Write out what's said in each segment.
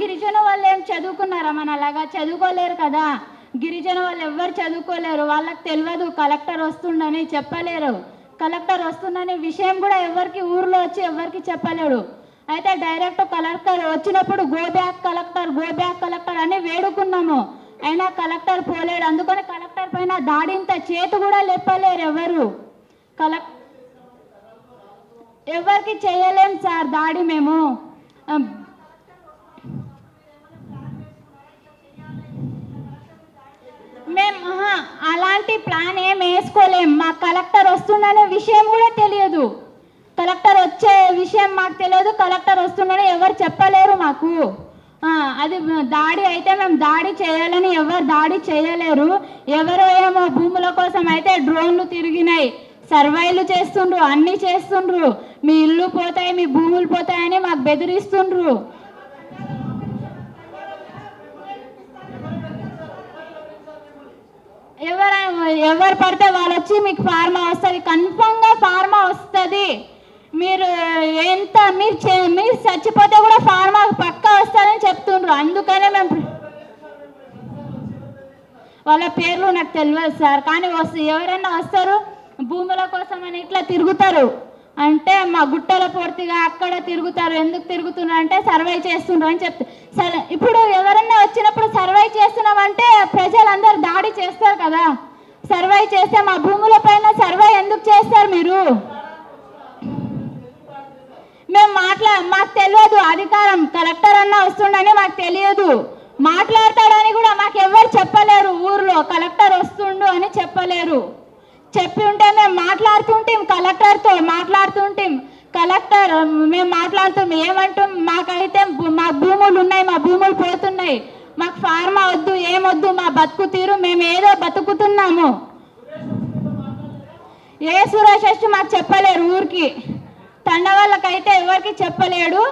గిరిజన వాళ్ళు ఏం చదువుకున్నారా? మన అలాగా చదువుకోలేరు కదా. గిరిజన వాళ్ళు ఎవ్వరు చదువుకోలేరు. వాళ్ళకి తెలియదు కలెక్టర్ వస్తుండని చెప్పలేరు. కలెక్టర్ వస్తుందనే విషయం కూడా ఎవరికి ఊర్లో వచ్చి ఎవరికి చెప్పలేడు. అయితే డైరెక్ట్ కలెక్టర్ వచ్చినప్పుడు go back collector go back collector అని వేడుకున్నాము. అయినా కలెక్టర్ పోలేడు. అందుకని కలెక్టర్ పైన దాడింత చేతి కూడా లేపలేరు ఎవరు. కలెక్ ఎవరికి చేయలేం సార్ దాడి మేము. ఎలాంటి ప్లాన్ ఏం వేసుకోలేం. మా కలెక్టర్ వస్తుందనే విషయం కూడా తెలియదు. కలెక్టర్ వచ్చే విషయం మాకు తెలియదు. కలెక్టర్ వస్తుందని ఎవరు చెప్పలేరు మాకు. అది దాడి అయితే మేము దాడి చేయాలని ఎవరు దాడి చేయలేరు. ఎవరో ఏమో భూముల కోసం అయితే డ్రోన్లు తిరిగినాయి. సర్వైలు చేస్తుండ్రు అన్నీ చేస్తుండ్రు. మీ ఇల్లు పోతాయి మీ భూములు పోతాయని మాకు బెదిరిస్తుండ్రు. ఎవరు ఎవరు పడితే వాళ్ళు వచ్చి మీకు ఫార్మా వస్తుంది. కన్ఫామ్గా ఫార్మా వస్తుంది. మీరు ఎంత మీరు చే- మీరు చచ్చిపోతే కూడా ఫార్మా పక్కా వస్తారని చెప్తుండ్రు. అందుకనే మేము వాళ్ళ పేర్లు నాకు తెలియదు సార్. కానీ వస్తు ఎవరైనా వస్తారు భూముల కోసం అని ఇట్లా తిరుగుతారు. అంటే మా గుట్టల పూర్తిగా అక్కడ తిరుగుతారు. ఎందుకు తిరుగుతున్నారు అంటే సర్వే చేస్తుండ్రు అని చెప్తారు సరే ఇప్పుడు ఎవరన్నా వచ్చినప్పుడు సర్వే చేస్తున్నామంటే ప్రజలందరూ దాడి చేస్తారు కదా. సర్వే చేస్తే మా భూముల పైన సర్వే ఎందుకు చేస్తారు మీరు? మేము మాట్లా మాకు తెలియదు. అధికారం కలెక్టర్ అన్న వస్తుండని మాకు తెలియదు. మాట్లాడతాడని కూడా మాకు ఎవరు చెప్పలేరు. ఊర్లో కలెక్టర్ వస్తుండు అని చెప్పలేరు. చెప్పి ఉంటే మేము మాట్లాడుతుంటాం కలెక్టర్తో మాట్లాడుతుంటాం. కలెక్టర్ మేము మాట్లాడుతాం ఏమంటాం? మాకైతే మా భూములు ఉన్నాయి మా భూములు పోతున్నాయి. మాకు ఫార్మా వద్దు ఏమొద్దు మా బతుకు తీరు మేము ఏదో బతుకుతున్నాము. ఏ సురేష్ వచ్చి మాకు చెప్పలేరు ఊరికి. తండ వాళ్ళకైతే ఎవరికి చెప్పలేడు.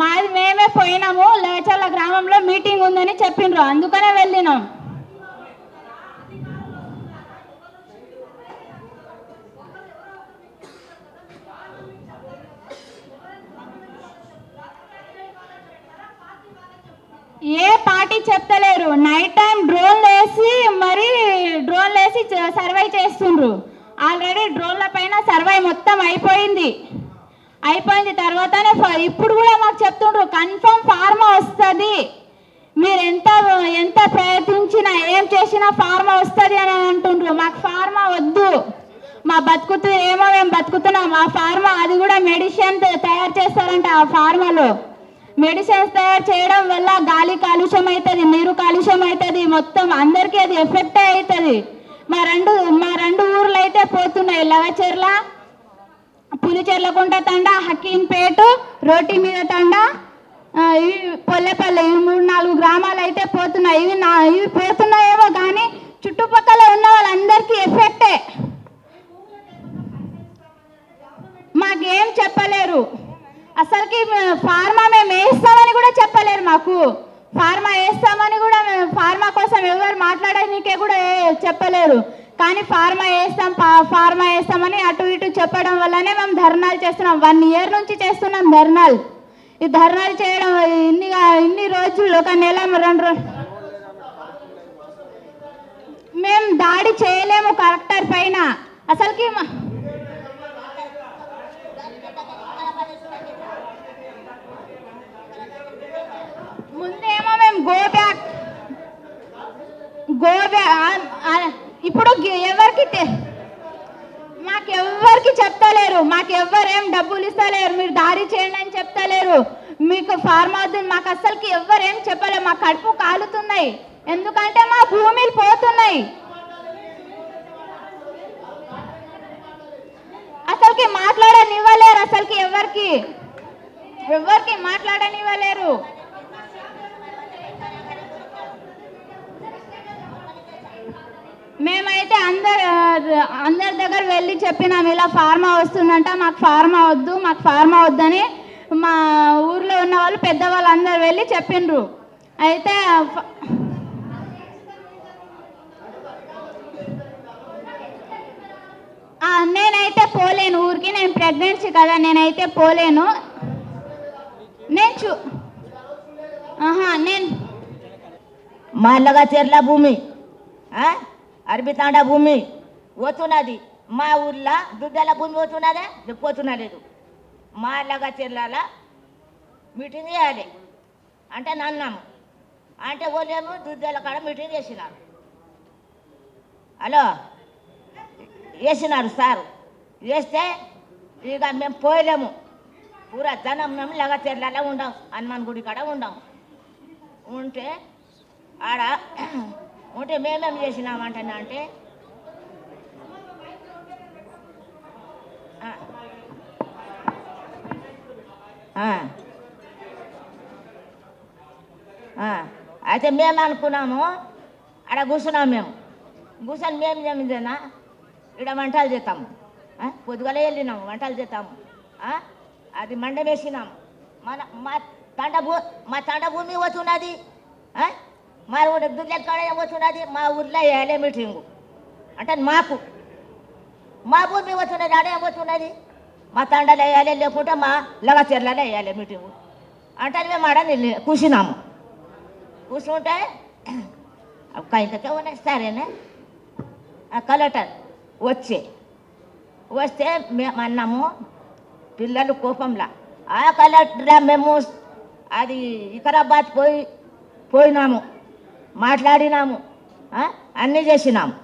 మాది మేమే పోయినాము లేచర్ల గ్రామంలో మీటింగ్ ఉందని చెప్పిండ్రు అందుకనే వెళ్ళినాం. ఏ పార్టీ చెప్తలేరు. నైట్ టైం డ్రోన్ వేసి మరి డ్రోన్ వేసి సర్వే చేస్తుండ్రు. ఆల్రెడీ డ్రోన్ల పైన సర్వే మొత్తం అయిపోయింది. అయిపోయింది తర్వాతనే ఫ- ఇప్పుడు కూడా మాకు చెప్తుండ్రు కన్ఫర్మ్ ఫార్మా వస్తుంది. మీరు ఎంత ఎంత ప్రయత్నించినా ఏం చేసినా ఫార్మా వస్తుంది అని అంటుండ్రు. మాకు ఫార్మా వద్దు. మా బతుకుతూ ఏమో మేము బతుకుతున్నాం. ఆ ఫార్మా అది కూడా మెడిసిన్ తయారు చేస్తారంట ఆ ఫార్మాలో మెడిసిన్స్ తయారు చేయడం వల్ల గాలి కాలుష్యం అవుతుంది నీరు కాలుష్యం అవుతుంది మొత్తం అందరికీ అది ఎఫెక్ట్ అవుతుంది మా రెండు మా రెండు ఊర్లు అయితే పోతున్నాయి. లవచెర్ల పులిచెర్లకుంట తండ హకీంపేట రోటి మీద తండ ఇవి పొల్లెపల్లె ఇవి మూడు నాలుగు గ్రామాలు అయితే పోతున్నాయి. ఇవి నా ఇవి పోతున్నాయేమో కానీ చుట్టుపక్కల ఉన్న వాళ్ళందరికీ ఎఫెక్టే. మాకేం చెప్పలేరు. అసలుకి ఫార్మా మేము వేస్తామని కూడా చెప్పలేరు మాకు. ఫార్మా వేస్తామని కూడా మేము ఫార్మా కోసం ఎవరు మాట్లాడడానికే కూడా చెప్పలేరు. కానీ ఫార్మా వేస్తాం ఫార్మా వేస్తామని అటు ఇటు చెప్పడం వల్లనే మేము ధర్నాలు చేస్తున్నాం. వన్ ఇయర్ నుంచి చేస్తున్నాం ధర్నాలు. ఈ ధర్నాలు చేయడం ఇన్ని ఇన్ని రోజులు ఒక నెల రెండు రోజులు మేము దాడి చేయలేము కలెక్టర్ పైన. అసలుకి మా- ముందేమో మేము గో బ్యాక్ గో బ్యాక్ ఇప్పుడు ఎవరికి మాకెవ్వరికి చెప్తలేరు మాకెవ్వరేం డబ్బులు ఇస్తలేరు మీరు దారి చేయండి అని చెప్తలేరు. మీకు ఫార్మ్ అవుతుంది మాకు అస్సలకి ఎవ్వరేం చెప్పలేరు మా కడుపు కాలుతున్నాయి. ఎందుకంటే మా భూమిలు పోతున్నాయి. అసలుకి మాట్లాడనివ్వలేరు అసలుకి ఎవరికి ఎవరికి మాట్లాడనివ్వలేరు. మేమైతే అందరు అందరి దగ్గర వెళ్ళి చెప్పినాం ఇలా ఫార్మా వస్తుందంట మాకు ఫార్మా వద్దు మాకు ఫార్మా వద్దని మా ఊర్లో ఉన్న వాళ్ళు పెద్దవాళ్ళు అందరు వెళ్ళి చెప్పిండ్రు అయితే ఫ- నేనైతే పోలేను ఊరికి నేను ప్రెగ్నెన్సీ కదా నేనైతే పోలేను. నేను చూ ఆహా నేను మల్లగా చెర్ల భూమి. అరబితాండ భూమి పోతున్నది. మా ఊర్లో దుడ్డల భూమి పోతున్నదే పోతున్నా లేదు. మాల్లగా చెర్ల మీటింగ్ చేయాలి. అంటే నన్నాము. అంటే వాళ్ళేమో దుడ్డల కాడ మీటింగ్ చేసినారు. హలో? వేసినారు సారు. వేస్తే ఇక మేము పోయలేము. పూరా జనం మేము లగచెర్లలో ఉండాం హనుమాన్ గుడి కాడ ఉండాం. ఉంటే ఆడ ఉంటే మేమేం చేసినామంటున్నా అంటే అయితే మేము అనుకున్నాము ఆడ కూర్చున్నాం మేము. కూర్చొని మేము ఏమిదేనా ఇక్కడ వంటలు చేస్తాము పొద్దుగలే వెళ్ళినాము వంటలు చేస్తాము అది మండ వేసినాము. మన మా తండ భూ మా తండ భూమి పోతున్నది. మా ఊరి దుర్లెట్ కాడ ఏమవుతున్నది మా ఊర్లో వేయాలి మీటింగు. అంటే మాకు. మా భూమి పోతున్నది ఆడ ఏమవుతున్నది మా తండలో వేయాలి లేకుంటే మా లగచర్లలో వేయాలి మీటింగు. అంటే మేము ఆడ కూర్చున్నాము. కూర్చుంటే ఇంకకే ఉన్నాయి సరేనే. ఆ కలెక్టర్ వచ్చే వస్తే మేము అన్నాము పిల్లలు కోపంలా. ఆ కలెక్టర్ మేము అది వికారాబాద్ పోయి పోయినాము. మాట్లాడినాము అన్నీ చేసినాము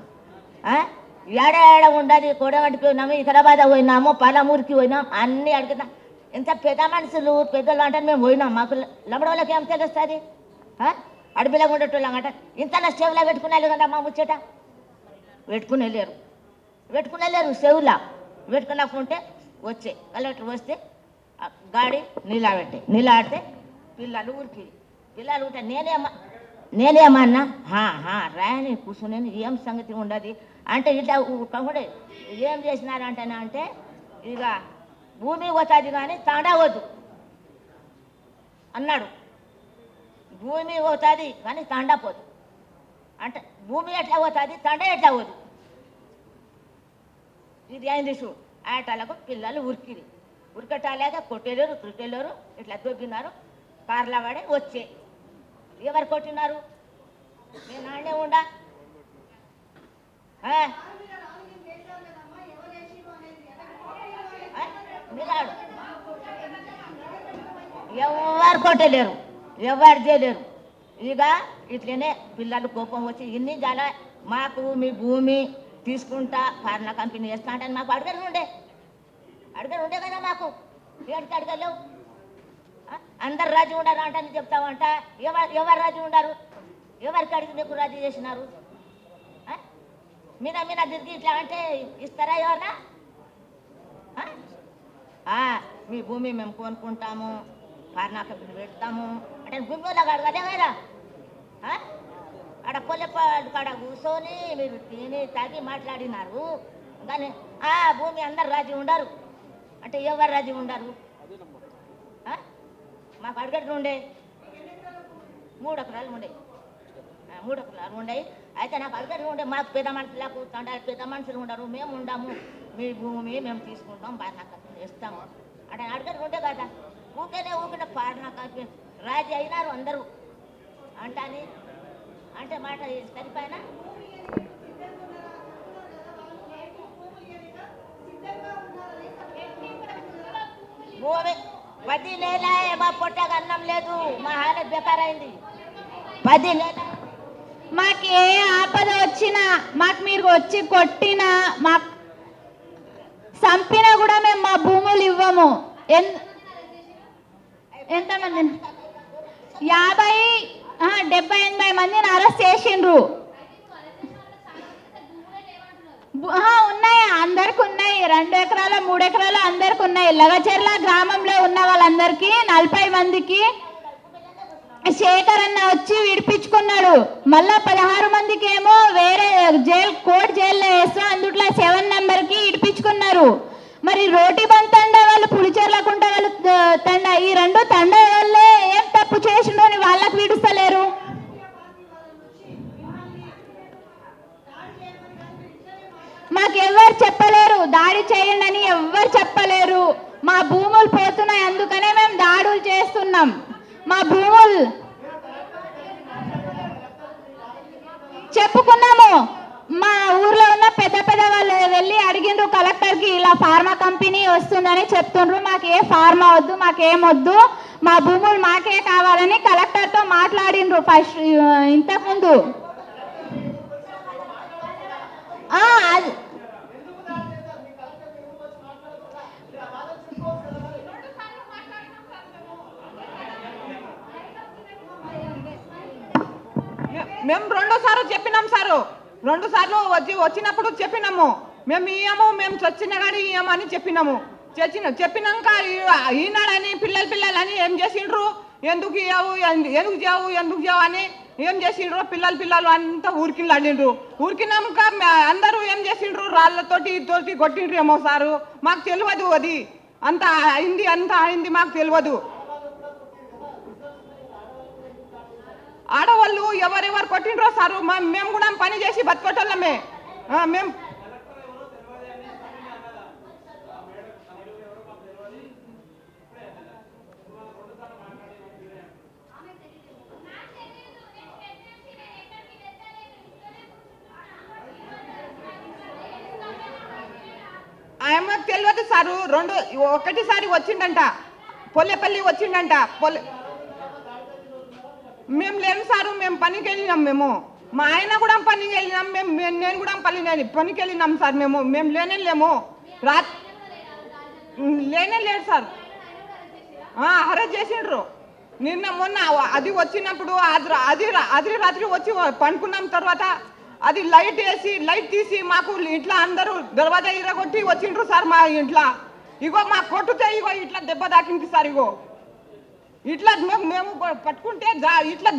ఏడ ఏడ ఉండదు కొడగడికి పోయినాము వికారాబాద్ పోయినాము పాలమూరికి పోయినాం అన్నీ అడిగినా. ఇంత పెద్ద మనుషులు పెద్దలు అంటే మేము పోయినాం. మాకు లబడోళ్ళకి ఏం తెలుస్తుంది? అడవిలో ఉండేటోళ్ళం అంట ఇంత చెవులో పెట్టుకునే కదా మా ముచ్చట? పెట్టుకునే లేరు. పెట్టుకునే లేరు చెవులా. పెట్టుకున్నకుంటే వచ్చే కలెక్టర్ వస్తే ఆ గాడి నిలబెట్టే నిలబెడితే పిల్లలు ఊరికి పిల్లలు ఉంటే నేనేమా నేనేమన్నా? హా, హా, రాయని కూర్చునేది ఏం సంగతి ఉండదు? అంటే ఇట్లా కూడా ఏం చేసినారంటేనా అంటే ఇక భూమి పోతుంది కానీ తాండా వద్దు. అన్నాడు. భూమి పోతుంది కానీ తండ పోదు. అంటే భూమి ఎట్లా పోతుంది తండ ఎట్లా పోదు? ఇది అయింది చూ ఆటలకు పిల్లలు ఉరికిరి. ఉరికటాలేక కొట్టేలేరు తురికెళ్ళారు ఇట్లా దొబ్బినారు. కార్ల పడి వచ్చే. ఎవరు కొట్టినారు? నేను ఆడే ఉండా? ఆ? ఎవరు కొట్టలేరు? ఎవరు చేయలేరు? ఇక ఇట్లనే పిల్లలు కోపం వచ్చి ఇన్ని జల మాకు మీ భూమి తీసుకుంటా పాలన కంపెనీ వేస్తా అంటే మాకు అడగలు ఉండే అడగలు ఉండే కదా మాకు. ఏడికి అడగలేవు? అందరు రాజు ఉండరు అంటే అని చెప్తావంట. ఎవరు ఎవరు రాజు ఉండరు? ఎవరికి అడిగి నీకు రాజు చేసినారు? మీద మీద తిరిగి ఇట్లా అంటే ఇస్తారా ఎవరన్నా? మీ భూమి మేము కొనుక్కుంటాము పాలనా పెడతాము. అంటే భూమి వాళ్ళకి అడగదే కదా ఆడ కొల్లెపాడు కాడ కూర్చొని మీరు తిని తాగి మాట్లాడినారు. కానీ ఆ భూమి అందరు రాజీ ఉండరు. అంటే ఎవరు రాజీ ఉండరు? మాకు అడగట్లు ఉండే. మూడు ఎకరాలు ఉండే. మూడు ఎకరాలు ఉండే. అయితే నాకు అడగట్లు ఉండే మాకు పెద్ద మనుషులకు తండాలి పెద్ద మనుషులు ఉండరు. మేము ఉండము. మీ భూమి మేము తీసుకుంటాం. పాలనా ఇస్తాము అంటే అడగట్లు ఉండే కదా ఊకేనే ఊకిన పాలనా నాకు రాజీ అయినారు అందరూ. అంటాని. అంటే మాట సరిపోయినా భూమి పది నెల మా పొట్టకు అన్నం లేదు మా హాలత్ బెకారైంది. పది నెల మాకు ఏ ఆపద వచ్చినా మాకు మీరు వచ్చి కొట్టినా మాకు చంపినా కూడా మేము మా భూములు ఇవ్వము. ఎన్ ఎంతమంది యాభై డెబ్బై ఎనభై మందిని అరెస్ట్ చేసిండ్రు. ఉన్నాయి. అందరికి ఉన్నాయి. రెండు ఎకరాల మూడు ఎకరాలు అందరికి ఉన్నాయి. లగచర్ల గ్రామంలో ఉన్న వాళ్ళందరికీ నలభై మందికి శేఖర్ అన్న వచ్చి విడిపించుకున్నాడు. మళ్ళా పదహారు మందికి ఏమో వేరే జైల్ కోర్ట్ జైల్లో వేస్తూ అందుట్లో సెవెన్ నెంబర్కి ఇడిపించుకున్నారు. మరి రోటి బంద్ తండ వాళ్ళు పులిచెర్లకుంట వాళ్ళు తండ ఈ రెండు తండ వాళ్ళే ఏం తప్పు చేసిండో అని వాళ్ళకి విడుస్తలేరు. మాకు ఎవరు చెప్పలేరు. దాడి చేయండి అని ఎవ్వరు చెప్పలేరు. మా భూములు పోతున్నాయి. అందుకనే మేము దాడులు చేస్తున్నాం. మా భూములు చెప్పుకున్నాము. మా ఊర్లో ఉన్న పెద్ద పెద్ద వాళ్ళు వెళ్ళి అడిగిండ్రు కలెక్టర్కి ఇలా ఫార్మా కంపెనీ వస్తుందని చెప్తుండ్రు. మాకు ఏ ఫార్మా వద్దు మాకేం వద్దు. మా భూములు మాకే కావాలని కలెక్టర్తో మాట్లాడిండ్రు ఫస్ట్ ఇంతకుముందు. మేము రెండోసారి చెప్పినాం సారు. రెండు సార్లు వచ్చి వచ్చినప్పుడు చెప్పినాము. మేము ఇయ్యము మేము చచ్చిన కానీ ఇయ్యము అని చెప్పినాము. చచ్చిన చెప్పినాక ఈనాడని పిల్లలు పిల్లలని ఏం చేసిండ్రు? ఎందుకు ఇవ్వవు ఎందు- ఎందుకు చేయవు ఎందుకు చేయవు అని ఏం చేసిండ్రు? పిల్లలు పిల్లలు అంతా ఊరికి ఊరికినాక అందరూ ఏం చేసిండ్రు? రాళ్ళతోటి తోటి కొట్టిండ్రు ఏమో సారు. మాకు తెలియదు అది. అంత అయింది అంత అయింది మాకు తెలియదు ఆడవాళ్ళు ఎవరెవరు కొట్టిండ్రో సారు మేము కూడా పని చేసి బతుకోటోళ్ళమే మేము ఆమె తెలియదు సారు రెండు ఒకటిసారి వచ్చిండంట. పొల్లెపల్లి వచ్చిండంట. పొల్లె మేము లేము సారు మేము పనికి వెళ్ళినాం మేము. మా ఆయన కూడా పనికి వెళ్ళినాం మేము మేము- నేను కూడా పని పనికి వెళ్ళినాం సార్ మేము. మేము లేనే లేము. రా లేనే లేడు సార్. అరెస్ట్ చేసిండ్రు. నిన్న మొన్న అది వచ్చినప్పుడు అది అది రా- అది రాత్రి వచ్చి పండుకున్నాం తర్వాత అది లైట్ వేసి లైట్ తీసి మాకు ఇట్లా అందరూ దర్వాజా ఇరగొట్టి వచ్చిండ్రు సార్ మా ఇంట్లో. ఇగో మా కొట్టుతే ఇగో ఇట్లా దెబ్బ తాకింది సార్ ఇగో. ఇట్లా మేము మేము పట్టుకుంటే ఇట్లా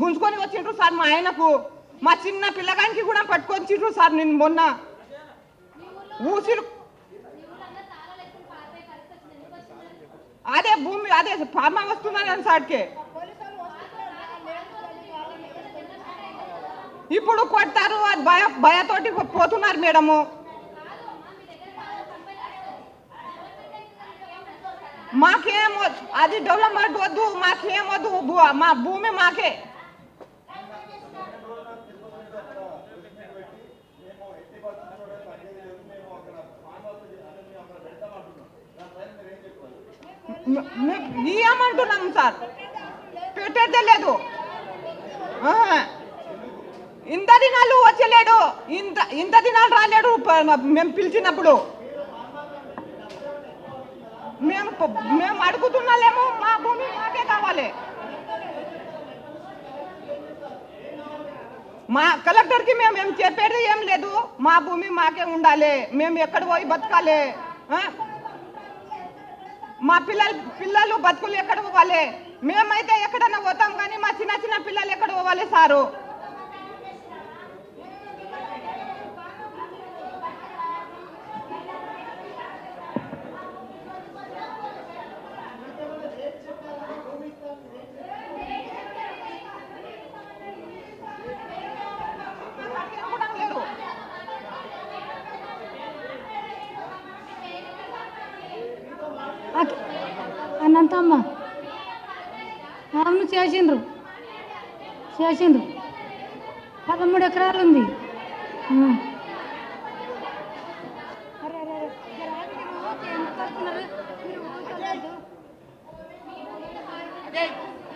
గుంజుకొని వచ్చిండ్రు సార్ మా ఆయనకు. మా చిన్న పిల్లగానికి కూడా పట్టుకొచ్చిండ్రు సార్ నేను మొన్న. ఊసిరు. అదే భూమి అదే ఫార్మా వస్తున్నాను సార్కి. ఇప్పుడు కొడతారు భయ భయతోటి పోతున్నారు మేడము. మాకేం వద్దు. అది డెవలప్మెంట్ వద్దు మాకేం వద్దు భూ- మా భూమి మాకే మే- ఇయ్యమంటున్నాం సార్ పెట్టేదే లేదు ఇంత దినాలు వచ్చలేడు ఇంత ఇంత దినాలు రాలేడు మేము పిలిచినప్పుడు మేము మేము అడుగుతున్నాలేమో మా భూమి మాకే కావాలి. మా కలెక్టర్కి మేము ఏం చెప్పేది ఏం లేదు. మా భూమి మాకే ఉండాలి. మేము ఎక్కడ పోయి బతకాలి? మా పిల్లలు పిల్లలు బతుకులు ఎక్కడ పోవాలి? మేమైతే ఎక్కడన్నా పోతాం కానీ మా చిన్న చిన్న పిల్లలు ఎక్కడ పోవాలి సారు కూడా లేరు. అక్- అనంతమ్మ అవును చేసిండ్రు? చేసిండ్రు. పదమూడు ఎకరాలు ఉంది.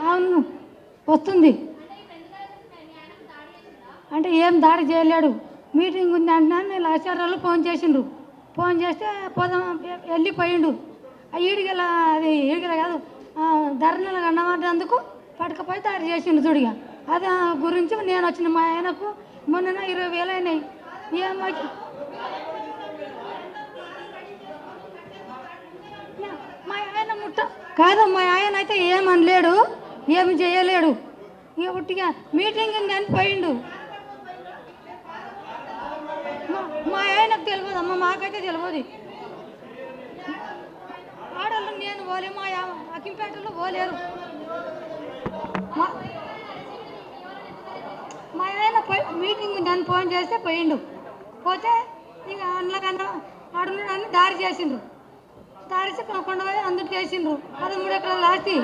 అవును వస్తుంది. అంటే ఏం దాడి చేయలేడు. మీటింగ్ ఉంది అంటున్నాను నేను ఆచార్యాలు ఫోన్ చేసిండ్రు. ఫోన్ చేస్తే పోదాం వెళ్ళిపోయిండు. ఆ ఈడిగల అది ఈడిగల కాదు ధర్నలు కన్నమాట అందుకు. పడకపోయి తయారు చేసిండు చూడిగా అది గురించి నేను వచ్చిన మా ఆయనకు మొన్న ఇరవై వేలు అయినాయి. ఏమో మా ఆయన ముట్ట. కాదు మా ఆయన అయితే ఏమనలేడు ఏమి చేయలేడు. ఇక ఉట్టిగా మీటింగ్ కానీ పోయిండు. మా- మా ఆయనకు తెలియదు అమ్మ మాకైతే తెలియదు. ఆడవాళ్ళు నేను పోలే మా యా- అక్కింపేటలో పోలేరు. మా- మా ఆయన పోయి మీటింగ్ నన్ను ఫోన్ చేస్తే పోయిండు. పోతే ఇక అందులోకన్నా ఆడున్నాడని దారి చేసిండ్రు. దారిసి కొండ పోయి అందుకు చేసిండ్రు. పదమూడు ఎకరాలు లాస్తి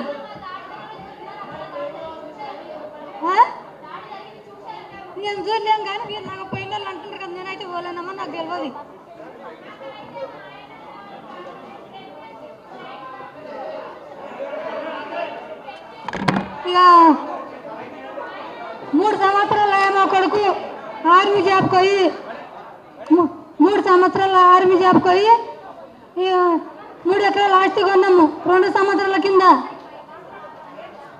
నేను చూడలేము కానీ వీళ్ళు నాకు పోయిన వాళ్ళు అంటున్నారు కదా నేనైతే పోలేనమ్మా నాకు తెలియదు ఇక మూడు సంవత్సరాలు మా కొడుకు ఆర్మీ జాబ్ పోయి మూడు సంవత్సరాల ఆర్మీ జాబ్ పోయి మూడు ఎకరాలు ఆస్తి కొన్నాము రెండు సంవత్సరాల కింద.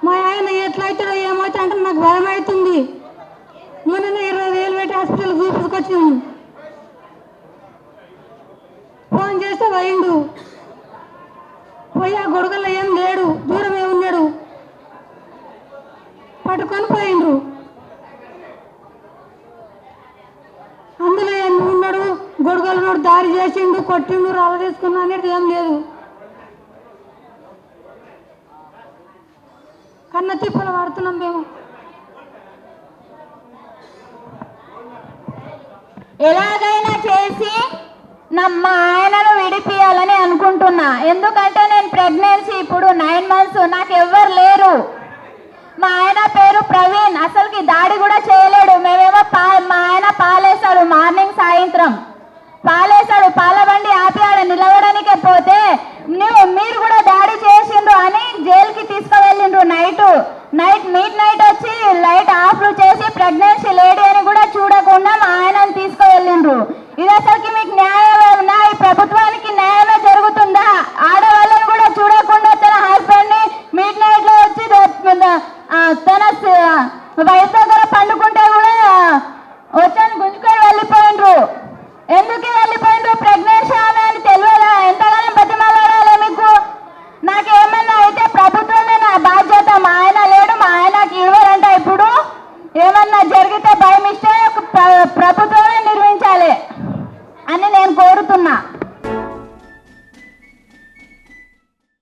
మా ఆయన ఎట్లా అవుతాడో ఏమవుతా అంటే నాకు భయం అవుతుంది. మొన్న ఇరవై వేలు పెట్టి హాస్పిటల్ చూపించుకొచ్చాము ఫోన్ చేస్తే పోయిండు. పోయి ఆ గొడుగులో ఏం లేడు దూరం పట్టుకొని పోయిండ్రు. అందులో ఏం ఉన్నాడు? గొడుగులు దారి చేసిండు కొట్టిండు రాళ్ళ తీసుకున్నా అనేది ఏం లేదు. కన్న తిప్పలు పడుతున్నాం మేము. ఎలాగైనా చేసి నా మా ఆయనను విడిపియాలని అనుకుంటున్నా. ఎందుకంటే నేను ప్రెగ్నెన్సీ ఇప్పుడు నైన్ మంత్స్ నాకు ఎవ్వరు లేరు. మా ఆయన పేరు ప్రవీణ్. అసలుకి దాడి కూడా చేయలేడు. మేమేమో పా మా ఆయన పాలేశాడు మార్నింగ్ సాయంత్రం. పాలేశాడు. పాల బండి ఆపి ఆడ నిలవడానికే పోతే నువ్వు మీరు కూడా దాడి చేసిండ్రు అని జైలుకి తీసుకువెళ్ళిండ్రు నైట్. నైట్ మిడ్ నైట్ వచ్చి లైట్ ఆఫ్లు చేసి ప్రెగ్నెన్సీ లేడీ అని కూడా చూడకుండా మా ఆయనను తీసుకువెళ్ళిండ్రు. ఇది అసలుకి మీకు న్యాయం ఈ ప్రభుత్వానికి న్యాయమే జరుగుతుంది?